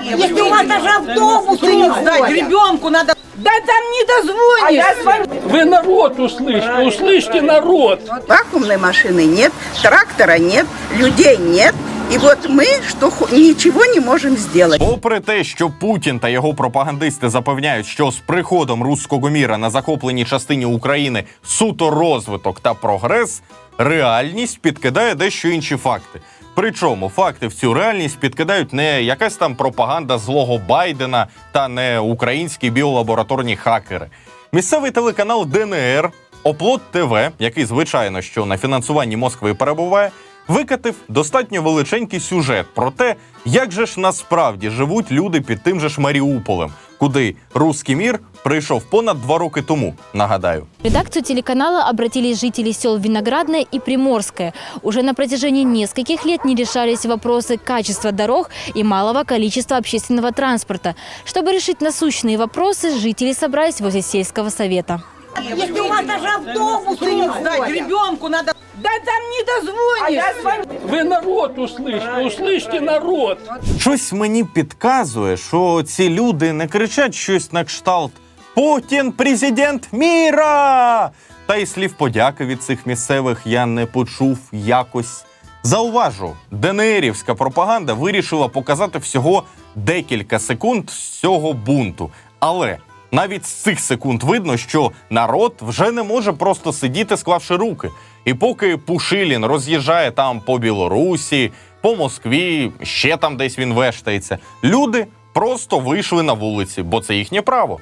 Если у вас даже автобусы не ходят. ребенку надо. Да там не дозвонишься. Вы народ услышьте, услышьте народ. Вакуумной машины нет, трактора нет, людей нет. И вот мы что хо- ничего не можем сделать. Попри те, що Путін та його пропагандисти запевняють, що з приходом руського міра на захопленій частині України суто розвиток та прогрес, реальність підкидає дещо інші факти. Причому факти в цю реальність підкидають не якась там пропаганда злого Байдена та не українські біолабораторні хакери. Місцевий телеканал ДНР Оплот ТВ, який звичайно що на фінансуванні Москви перебуває, викатив достатньо величенький сюжет про те, як же ж насправді живуть люди під тим же ж Маріуполем, куди руський мір прийшов понад два роки тому. Нагадаю. В редакцию телеканала обратились жители сел Виноградное и Приморское. Уже на протяжении нескольких лет не решались вопросы качества дорог и малого количества общественного транспорта. Чтобы решить насущные вопросы, жители собрались возле сельского совета. Если у вас даже автобусы не ходят. ребенку надо. Да там не дозвонишься. Вы народ услышьте, услышьте народ. Щось мені підказує, що ці люди не кричать щось на кшталт Путін президент міра! Та й слів подяки від цих місцевих я не почув якось. Зауважу, ДНРівська пропаганда вирішила показати всього декілька секунд з цього бунту. Але навіть з цих секунд видно, що народ вже не може просто сидіти, склавши руки. І поки Пушилін роз'їжджає там по Білорусі, по Москві, ще там десь він вештається, люди просто вийшли на вулиці, бо це їхнє право.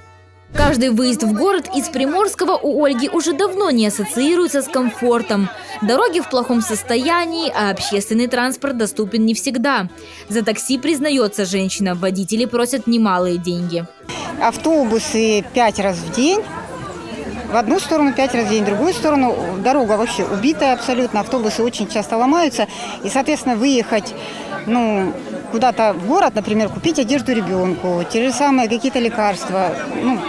Каждый выезд в город из Приморского у Ольги уже давно не ассоциируется с комфортом. Дороги в плохом состоянии, а общественный транспорт доступен не всегда. За такси, признается женщина, водители просят немалые деньги. автобусы пять раз в день. В одну сторону пять раз в день, в другую сторону дорога вообще убитая абсолютно. Автобусы очень часто ломаются. И, соответственно, выехать ну, куда-то в город, например, купить одежду ребенку, те же самые какие-то лекарства. Ну,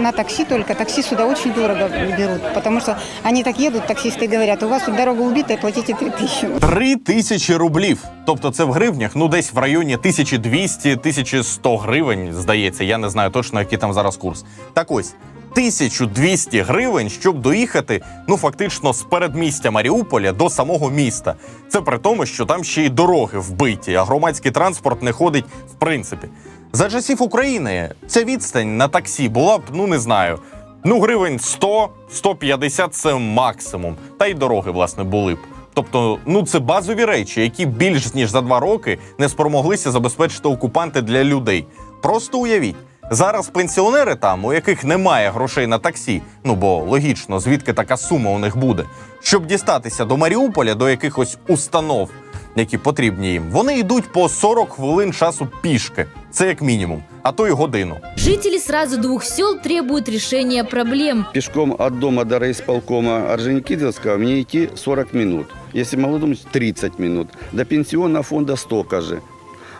на такси только. Такси сюда очень дорого берут, потому что они так едут, таксисты говорят, у вас тут дорога убитая, платите 3000. Три тисячі рублів. Тобто це в гривнях, ну десь в районі 1200-1100 гривень, здається. Я не знаю точно, який там зараз курс. Так ось. 1200 гривень, щоб доїхати, ну фактично з передмістя Маріуполя до самого міста. Це при тому, що там ще й дороги вбиті, а громадський транспорт не ходить в принципі. За часів України ця відстань на таксі була б, ну не знаю, ну гривень 100-150 це максимум. Та й дороги, власне, були б. Тобто, ну це базові речі, які більш ніж за два роки не спромоглися забезпечити окупанти для людей. Просто уявіть. Зараз пенсіонери там, у яких немає грошей на таксі, ну бо логічно, звідки така сума у них буде, щоб дістатися до Маріуполя, до якихось установ, які потрібні їм, вони йдуть по 40 хвилин часу пішки. Це як мінімум, а то й годину. Жители сразу двух сел требуют решения проблем. Пешком от дома до райисполкома Орджоникидзевского мне идти 40 минут. Если молодому 30 минут. До пенсионного фонда столько же.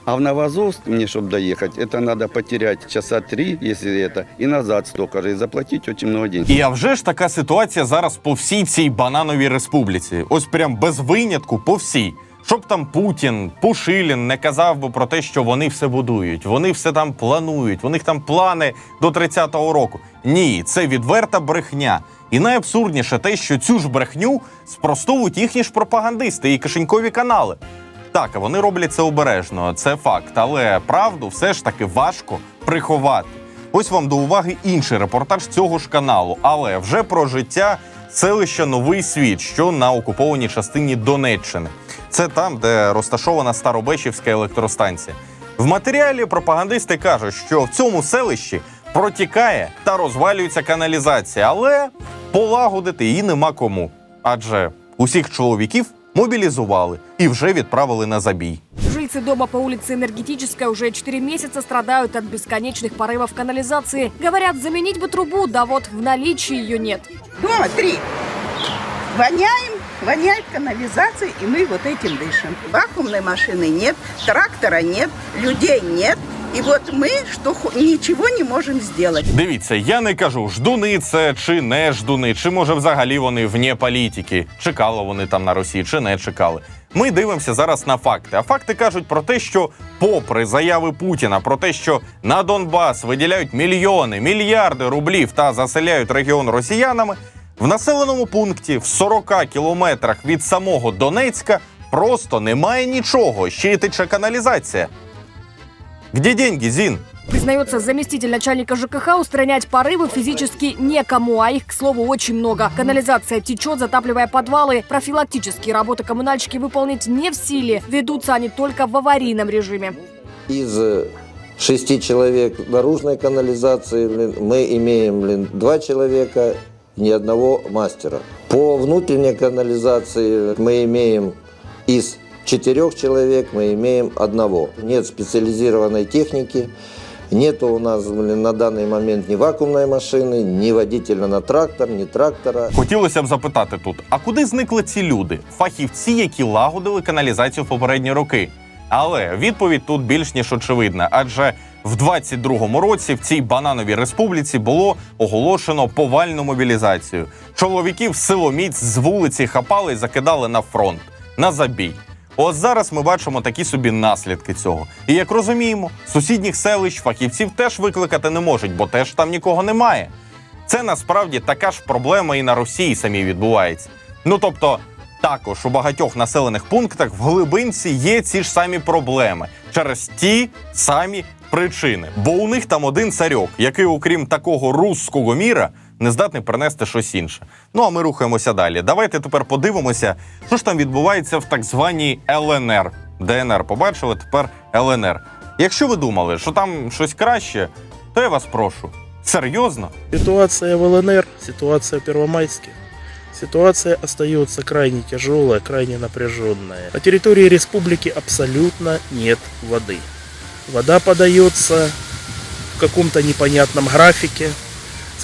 А в Новозовск мне, чтобы доехать, это надо потерять часа три, если это, и назад столько же, и заплатить очень много денег. І а вже ж така ситуація зараз по всій цій банановій республіці. Ось прям без винятку по всій. Щоб там Путін, Пушилін не казав би про те, що вони все будують, вони все там планують, у них там плани до 30-го року. Ні, це відверта брехня. І найабсурдніше те, що цю ж брехню спростовують їхні ж пропагандисти і кишенькові канали. Так, вони роблять це обережно, це факт. Але правду все ж таки важко приховати. Ось вам до уваги інший репортаж цього ж каналу, але вже про життя селища Новий Світ, що на окупованій частині Донеччини. Це там, де розташована Старобечівська електростанція. В матеріалі пропагандисти кажуть, що в цьому селищі протікає та розвалюється каналізація, але полагодити її нема кому. Адже усіх чоловіків мобілізували і вже відправили на забій. Жильцы дома по улице Энергетическая уже 4 месяца страдают от бесконечных порывов канализации. Говорят, заменить бы трубу, да вот в наличии ее нет. Дома три. Воняем, воняет канализация, и мы вот этим дышим. Вакуумной машины нет, трактора нет, людей нет. И вот мы что хо- ничего не можем сделать. Дивіться, я не кажу, ждуни це чи не ждуни, чи може взагалі вони вне політики. Чекали вони там на Росії, чи не чекали. Ми дивимося зараз на факти. А факти кажуть про те, що, попри заяви Путіна про те, що на Донбас виділяють мільйони, мільярди рублів та заселяють регіон росіянами, в населеному пункті в 40 кілометрах від самого Донецька просто немає нічого. Ще й тече каналізація. Где деньги, Зін? Признается заместитель начальника ЖКХ, устранять порывы физически некому, а их, к слову, очень много. Канализация течет, затапливая подвалы. Профилактические работы коммунальщики выполнить не в силе. Ведутся они только в аварийном режиме. Из э, шести человек наружной канализации блин, мы имеем блин, два человека, ни одного мастера. По внутренней канализации мы имеем из четырех человек мы имеем одного. Нет специализированной техники, нет у нас блин, на данный момент ни вакуумной машины, ни водителя на трактор, ни трактора. Хотілося б запитати тут: а куди зникли ці люди? Фахівці, які лагодили каналізацію в попередні роки. Але відповідь тут більш ніж очевидна, адже в 22-му році в цій банановій республіці було оголошено повальну мобілізацію. Чоловіків силоміць з вулиці хапали і закидали на фронт на забій. Ось зараз ми бачимо такі собі наслідки цього. І як розуміємо, сусідніх селищ фахівців теж викликати не можуть, бо теж там нікого немає. Це насправді така ж проблема і на Росії самій відбувається. Ну тобто, також у багатьох населених пунктах в глибинці є ці ж самі проблеми через ті самі причини. Бо у них там один царьок, який, окрім такого русского міра, не здатний принести щось інше. Ну а ми рухаємося далі. Давайте тепер подивимося, що ж там відбувається в так званій ЛНР. ДНР побачили, тепер ЛНР. Якщо ви думали, що там щось краще, то я вас прошу. Серйозно? Ситуация в ЛНР, ситуация в Первомайске. Ситуация остается крайне тяжелая, крайне напряженная. На территории республики абсолютно нет воды. Вода подается в каком-то непонятном графике,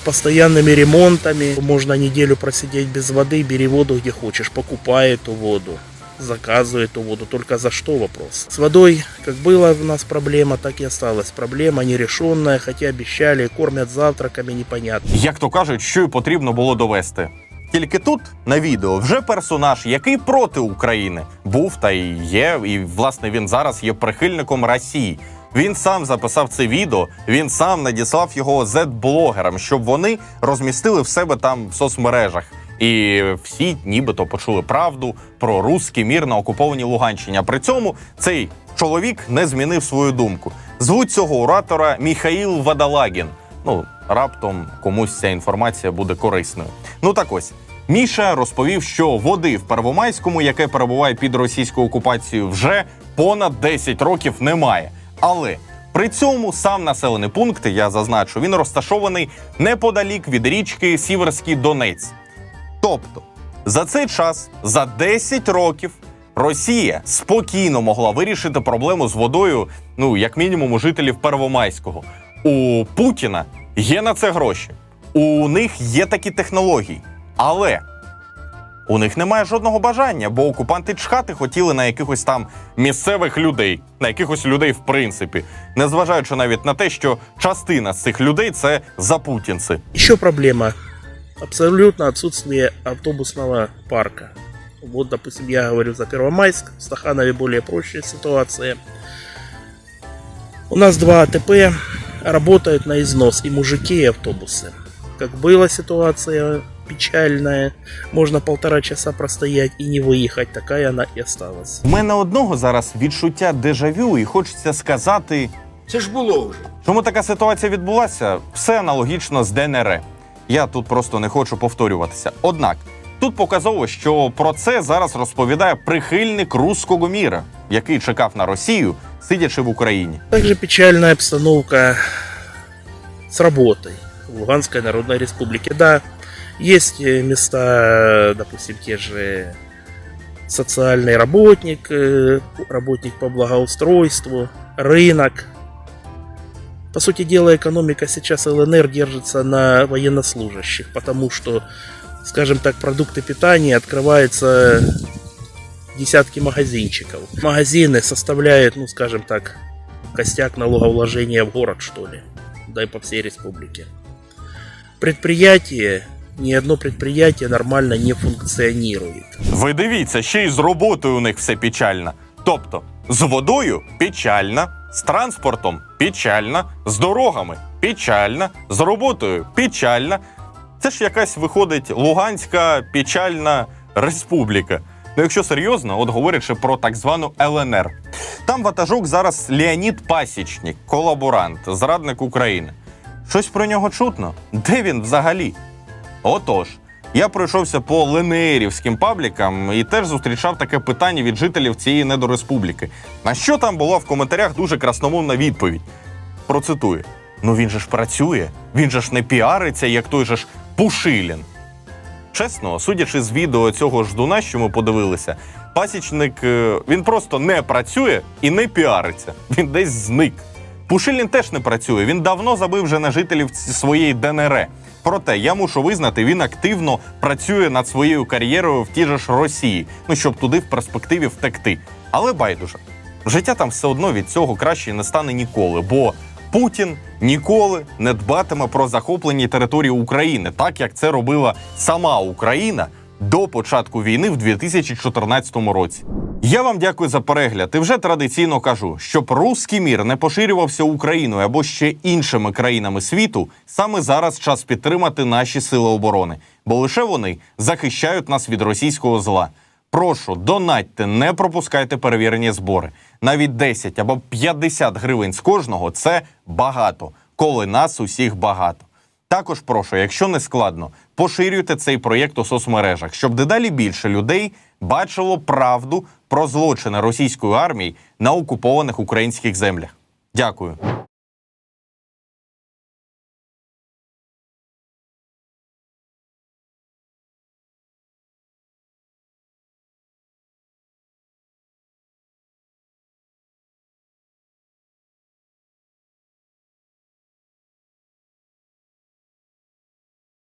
постоянными ремонтами. Можно неделю просидеть без воды, бери воду где хочешь, покупай эту воду. Заказывай эту воду, только за что вопрос. С водой, как была у нас проблема, так и осталась проблема нерешенная, хотя обещали, кормят завтраками, непонятно. Як то кажуть, що й потрібно було довести. Тільки тут на відео вже персонаж, який проти України був та і є, і власне він зараз є прихильником Росії. Він сам записав це відео, він сам надіслав його зет-блогерам, щоб вони розмістили в себе там в соцмережах. І всі нібито почули правду про руський мір на окупованій Луганщині. А при цьому цей чоловік не змінив свою думку. Звуть цього оратора Міхаїл Вадалагін. Ну, раптом комусь ця інформація буде корисною. Ну так ось. Міша розповів, що води в Первомайському, яке перебуває під російською окупацією, вже понад 10 років немає. Але при цьому сам населений пункт, я зазначу, він розташований неподалік від річки Сіверський Донець. Тобто, за цей час, за 10 років, Росія спокійно могла вирішити проблему з водою, ну як мінімум, у жителів Первомайського. У Путіна є на це гроші. У них є такі технології. Але у них немає жодного бажання, бо окупанти чхати хотіли на якихось там місцевих людей, на якихось людей в принципі, незважаючи навіть на те, що частина з цих людей це запутінці. Еще проблема. Абсолютно отсутствие автобусного парка. Вот, допустим, я говорю за Первомайск, в Стаханове более проще ситуация. У нас два АТП работают на износ, и мужики, и автобусы. Как была ситуация печальная, можно полтора часа простоять и не выехать, такая она и осталась. У мене одного зараз відчуття дежавю, і хочеться сказати. Це ж було вже. Чому така ситуація відбулася? Все аналогічно з ДНР. Я тут просто не хочу повторюватися. Однак тут показово, що про це зараз розповідає прихильник руського міра, який чекав на Росію, сидячи в Україні. Также печальная обстановка с работой в Луганской Народной Республике. Да, есть э, места, допустим, те же социальный работник, э, работник по благоустройству, рынок. По сути дела, экономика сейчас ЛНР держится на военнослужащих, потому что, скажем так, продукты питания открываются десятки магазинчиков. Магазины составляют, ну, скажем так, костяк налоговложения в город, что ли, да и по всей республике. Предприятия ни одно предприятие нормально не функционирует. Ви дивіться, ще й з роботою у них все печально. Тобто, з водою печально, з транспортом печально, з дорогами печально, з роботою печально. Це ж якась виходить Луганська печальна республіка. Ну, якщо серйозно, от говорячи про так звану ЛНР. Там ватажок зараз Леонід Пасічник, колаборант, зрадник України. Щось про нього чутно? Де він взагалі? Отож, я пройшовся по ленерівським паблікам і теж зустрічав таке питання від жителів цієї недореспубліки. На що там була в коментарях дуже красномовна відповідь. Процитую: ну він же ж працює, він же ж не піариться, як той же ж Пушилін. Чесно, судячи з відео цього ждуна, що ми подивилися, пасічник е, він просто не працює і не піариться. Він десь зник. Пушилін теж не працює. Він давно забив вже на жителів своєї ДНР. Проте я мушу визнати, він активно працює над своєю кар'єрою в тій же ж Росії, ну щоб туди в перспективі втекти. Але байдуже, життя там все одно від цього краще не стане ніколи, бо Путін ніколи не дбатиме про захоплені території України, так як це робила сама Україна до початку війни в 2014 році. Я вам дякую за перегляд. І вже традиційно кажу, щоб руський мір не поширювався Україною або ще іншими країнами світу. Саме зараз час підтримати наші сили оборони, бо лише вони захищають нас від російського зла. Прошу, донатьте, не пропускайте перевірені збори. Навіть 10 або 50 гривень з кожного це багато, коли нас усіх багато. Також прошу, якщо не складно, поширюйте цей проєкт у соцмережах, щоб дедалі більше людей бачило правду про злочини російської армії на окупованих українських землях. Дякую.